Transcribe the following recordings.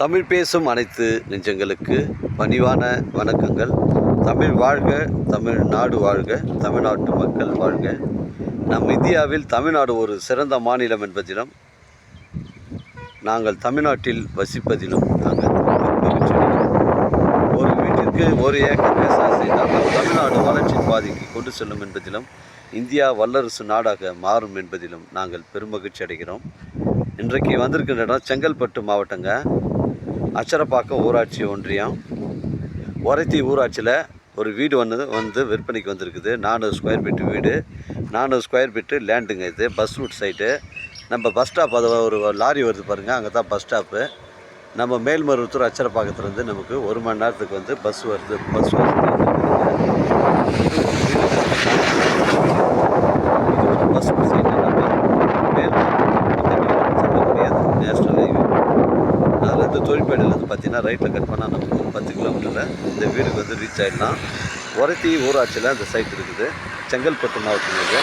தமிழ் பேசும் அனைத்து நெஞ்சங்களுக்கு பணிவான வணக்கங்கள். தமிழ் வாழ்க தமிழ் நாடு வாழ்க தமிழ்நாட்டு மக்கள் வாழ்க. நம் இந்தியாவில் தமிழ்நாடு ஒரு சிறந்த மாநிலம் என்பதிலும் நாங்கள் தமிழ்நாட்டில் வசிப்பதிலும் நாங்கள் மகிழ்ச்சி ஒரு வீட்டிற்கு ஒரு ஏக்கர் பேசாசை நாங்கள் தமிழ்நாடு வளர்ச்சி பாதைக்கு கொண்டு செல்லும் என்பதிலும் இந்தியா வல்லரசு நாடாக மாறும் என்பதிலும் நாங்கள் பெருமகிழ்ச்சி அடைகிறோம். இன்றைக்கு வந்திருக்கின்ற இடம் செங்கல்பட்டு மாவட்டங்க. அச்சரப்பாக்கம் ஊராட்சி ஒன்றியம். ஒரத்தி ஊராட்சியில் ஒரு வீடு ஒன்று வந்து விற்பனைக்கு வந்திருக்குது. நானூறு ஸ்கொயர் ஃபீட்டு வீடு. நானூறு ஸ்கொயர் ஃபீட்டு லேண்டுங்க இது. பஸ் ரூட் சைட்டு நம்ம பஸ் ஸ்டாப் அது ஒரு லாரி வருது பாருங்கள் அங்கே தான் பஸ் ஸ்டாப்பு நம்ம மேல்மருவத்தூர் அச்சரப்பாக்கத்துலேருந்து நமக்கு ஒரு மணி நேரத்துக்கு வந்து பஸ் வருது. பஸ் வருது இது ஒரு பஸ் சைட் எல்லாமே மேல்மருவத்தூர் நேஷனல் ஹைவே அதுலேருந்து தொழிற்பேட்டையிலேருந்து பார்த்தீங்கன்னா ரைட்டில் கட் பண்ணால் நமக்கு ஒரு பத்து கிலோமீட்டரில் இந்த வீடுக்கு வந்து ரீச் ஆகிடலாம் உரத்தி ஊராட்சியில் அந்த சைட் இருக்குது. செங்கல்பட்டு மாவட்டத்தில் இது.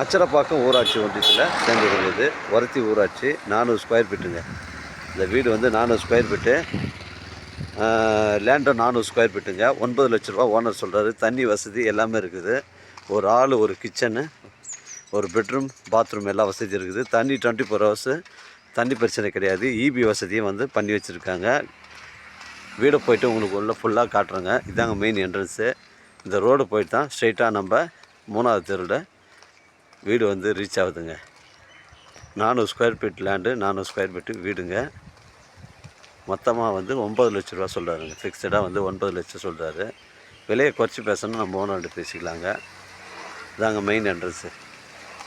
அச்சரப்பாக்கம் ஊராட்சி ஒன்றியத்தில் சேர்ந்துருக்குது ஒரத்தி ஊராட்சி நானூறு ஸ்கொயர் ஃபீட்டுங்க இந்த வீடு வந்து நானூறு ஸ்கொயர் ஃபீட்டு லேண்டும் நானூறு ஸ்கொயர் ஃபீட்டுங்க ஒன்பது லட்ச ரூபா ஓனர் சொல்கிறாரு தண்ணி வசதி எல்லாமே இருக்குது. ஒரு ஆள் ஒரு கிச்சனு ஒரு பெட்ரூம் பாத்ரூம் எல்லா வசதியும் இருக்குது. தண்ணி டுவெண்ட்டி ஃபோர் ஹவர்ஸு தண்ணி பிரச்சனை கிடையாது. இபி வசதியும் வந்து பண்ணி வச்சுருக்காங்க. வீடு போயிட்டு உங்களுக்கு உள்ள ஃபுல்லாக காட்டுறேங்க. இதாங்க மெயின் என்ட்ரன்ஸு இந்த ரோடு போயிட்டு தான் ஸ்ட்ரெயிட்டாக நம்ம மூணாவது தெருவில் வீடு வந்து ரீச் ஆகுதுங்க. நானூறு ஸ்கொயர் ஃபீட் லேண்டு நானூறு ஸ்கொயர் ஃபீட்டு வீடுங்க. மொத்தமாக வந்து ஒம்பது லட்ச ரூபா சொல்கிறாருங்க ஃபிக்ஸடாக வந்து ஒன்பது லட்சம் சொல்கிறாரு விலையை குறைச்சி பேசணும் நம்ம ஓனர்கிட்ட பேசிக்கலாங்க. இதாங்க மெயின் என்ட்ரன்ஸு